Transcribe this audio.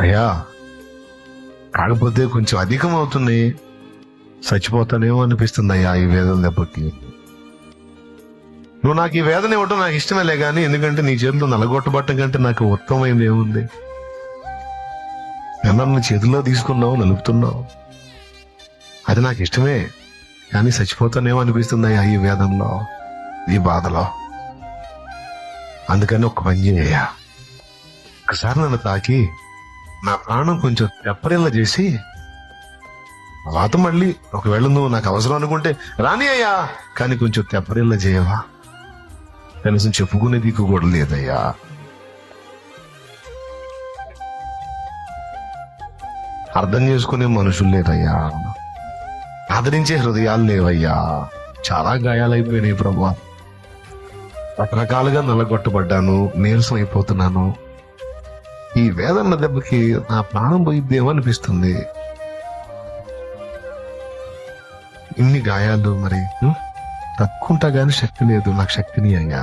అయ్యా కాకపోతే కొంచెం అధికం అవుతుంది చచ్చిపోతానేమో అనిపిస్తుంది అయ్యా ఈ వేదన దెబ్బకి. నువ్వు నాకు ఈ వేదన ఇవ్వడం నాకు ఇష్టమేలే కానీ ఎందుకంటే నీ చేతిలో నలగొట్టబట్టం కంటే నాకు ఉత్తమమైంది ఏముంది? నన్ను చేతిలో తీసుకున్నావు నలుపుతున్నావు. అది నాకు ఇష్టమే కానీ చచ్చిపోతానేమో అనిపిస్తుంది అయ్యా ఈ వేదనలో ఈ బాధలో. అందుకని ఒక పని చేయ ఒకసారి నన్ను తాకి నా ప్రాణం కొంచెం తెప్పరిల్ల చేసి తర్వాత మళ్ళీ ఒకవేళ నువ్వు నాకు అవసరం అనుకుంటే రాని అయ్యా కానీ కొంచెం తెప్పరిల్ల చేయవా? కనీసం చెప్పుకునే దిక్కు కూడా లేదయ్యా. అర్థం చేసుకునే మనుషులు లేరయ్యా. ఆదరించే హృదయాలు లేవయ్యా. చాలా గాయాలైపోయినాయి ప్రభా రకరకాలుగా నల్లగొట్టబడ్డాను నీరసం అయిపోతున్నాను. ఈ వేదన దెబ్బకి నా ప్రాణం పోయిద్దేమో అనిపిస్తుంది ఇన్ని గాయాలు మరి హ్మ్? తక్కువ గాని శక్తి లేదు నాకు శక్తిని అయ్యా